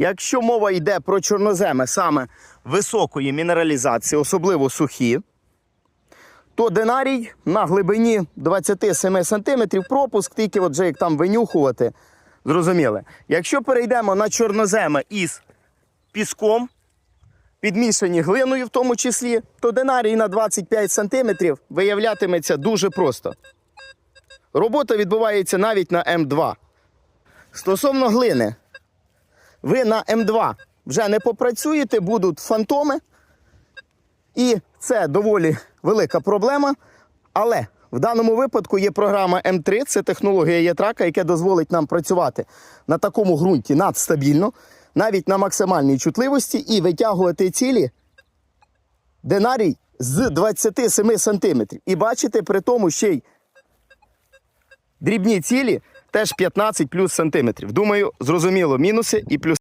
Якщо мова йде про чорноземи саме високої мінералізації, особливо сухі, то динарій на глибині 27 см пропуск, тільки от вже як там винюхувати, зрозуміли. Якщо перейдемо на чорноземи із піском, підмішані глиною в тому числі, то динарій на 25 см виявлятиметься дуже просто. Робота відбувається навіть на М2. Стосовно глини, ви на М2 вже не попрацюєте, будуть фантоми. І це доволі велика проблема. Але в даному випадку є програма М3, це технологія ятрака, яка дозволить нам працювати на такому ґрунті надстабільно, навіть на максимальній чутливості, і витягувати цілі динарій з 27 см. І бачите, при тому ще й дрібні цілі теж 15 плюс сантиметрів. Думаю, зрозуміло мінуси і плюси.